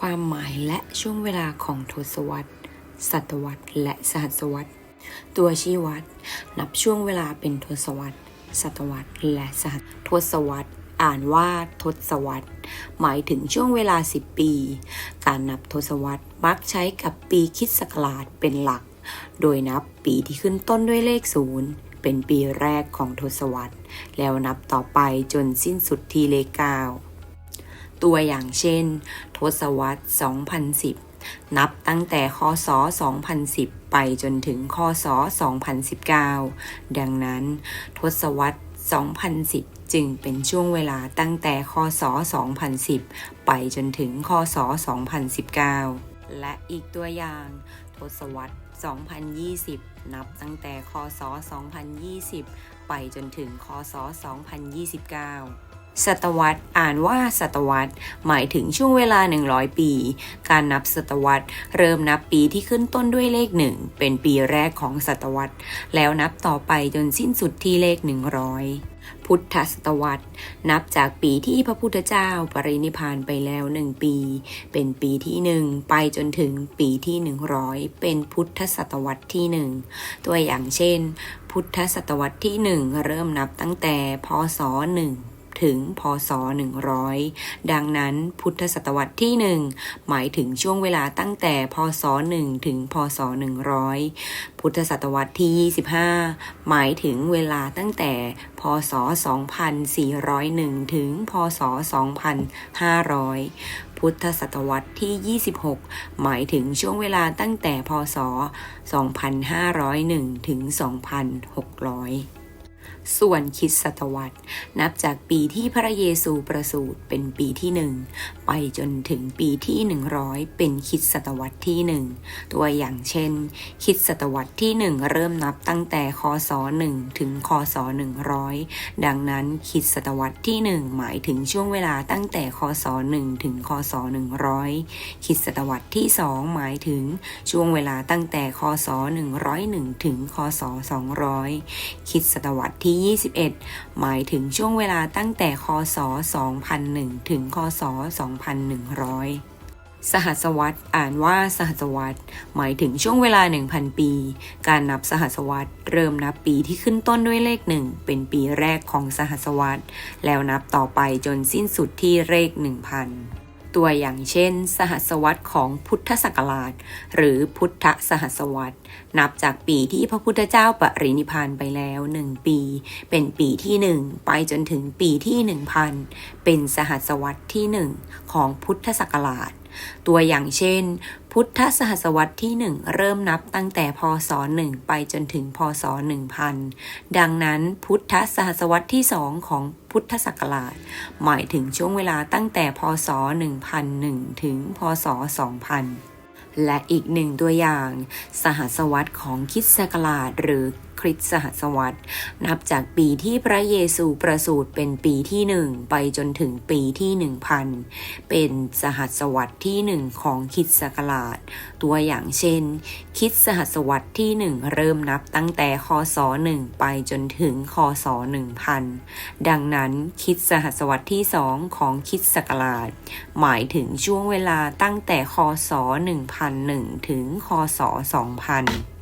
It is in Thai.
ความหมายและช่วงเวลาของทศวรรษ ศตวรรษ และสหัสวรรษ ตัวชี้วัด นับช่วงเวลาเป็นทศวรรษ ศตวรรษ และสหัสทศวรรษ อ่านว่าทศวรรษ หมายถึงช่วงเวลา 10 ปี การนับทศวรรษมักใช้กับปีคิดศักราชเป็นหลัก โดยนับปีที่ขึ้นต้นด้วยเลขศูนย์เป็นปีแรกของทศวรรษ แล้วนับต่อไปจนสิ้นสุดทีเลขเก้า ตัวอย่างเช่น ทศวรรษ 2010 นับตั้งแต่คศ 2010 ไปจนถึงคศ 2019 ดังนั้น ทศวรรษ 2010 จึงเป็นช่วงเวลาตั้งแต่คศ 2010 ไปจนถึงคศ 2019 และอีกตัวอย่าง ทศวรรษ 2020 นับตั้งแต่คศ 2020 ไปจนถึงคศ 2029 ศตวรรษอ่านว่าศตวรรษ หมายถึงช่วงเวลา 100 ปี การนับศตวรรษ เริ่มนับปีที่ขึ้นต้นด้วยเลขหนึ่งเป็นปีแรกของศตวรรษ แล้วนับต่อไปจนสิ้นสุดที่เลข 100พุทธศตวรรษ นับจากปีที่พระพุทธเจ้าปรินิพานไปแล้วหนึ่งปี เป็นปีที่หนึ่งไปจนถึงปีที่100เป็นพุทธศตวรรษที่หนึ่งตัวอย่างเช่น พุทธศตวรรษที่หนึ่งเริ่มนับตั้งแต่พศหนึ่ง ถึงพศ 100 ดังนั้นพุทธศตวรรษที่ 1 หมายถึงช่วงเวลาตั้งแต่พศ 1 ถึงพศ 100 พุทธศตวรรษที่ 25 หมายถึงเวลาตั้งแต่พศ 2401 ถึงพศ 2500พุทธศตวรรษที่ 26 หมายถึงช่วงเวลาตั้งแต่พศ 2501 ถึง 2600 ส่วนคิดศตวรรษ นับจากปีที่พระเยซูประสูติเป็นปีที่หนึ่งไปจนถึงปีที่100เป็นคิดศตวรรษที่หนึ่งตัวอย่างเช่น คิดศตวรรษที่หนึ่งเริ่มนับตั้งแต่คศ1ถึงคศ100ดังนั้นคิดศตวรรษที่หนึ่งหมายถึงช่วงเวลาตั้งแต่คศ1ถึงคศ100คริดศตวรรษที่สองหมายถึงช่วงเวลาตั้งแต่คศ101ถึงคศ200คริดศตวรรษที่ที่ 21 หมายถึงช่วงเวลาตั้งแต่คศ 2001 ถึง คศ 2100สหัสวรรษอ่านว่าสหัสวรรษหมายถึงช่วงเวลา 1,000 ปี การนับสหัสวรรษเริ่มนับปีที่ขึ้นต้นด้วยเลขหนึ่งเป็นปีแรกของสหัสวรรษแล้วนับต่อไปจนสิ้นสุดที่เลข1,000 ตัวอย่างเช่น สหัสวรรษของพุทธศักราช หรือพุทธสหัสวรรษ นับจากปีที่พระพุทธเจ้าปรินิพานไปแล้วหนึ่งปี เป็นปีที่หนึ่งไปจนถึงปีที่หนึ่งพันเป็นสหัสวรรษที่หนึ่งของพุทธศักราช ตัวอย่างเช่น พุทธสหัสวรรษที่หนึ่งเริ่มนับตั้งแต่พศหนึ่งไปจนถึงพศหนึ่งพันดังนั้นพุทธสหัสวรรษที่สองของพุทธศักราช หมายถึงช่วงเวลาตั้งแต่พศ 1001 ถึงพศ 2000 และอีกหนึ่งตัวอย่าง สหัสวรรษของคิดศักราชหรือ คริสตสหัสวรรษ นับจากปีที่พระเยซูประสูติเป็นปีที่หนึ่งไปจนถึงปีที่หนึ่งพันเป็นสหัสวรรษที่หนึ่งของคิดศักราช ตัวอย่างเช่น คิดสหัสวรรษที่หนึ่งเริ่มนับตั้งแต่คศหนึ่งไปจนถึงคศหนึ่งพันดังนั้นคิดสหัสวรรษที่สองของคิดศักราช หมายถึงช่วงเวลาตั้งแต่คศ 1001 ถึง คศ 2000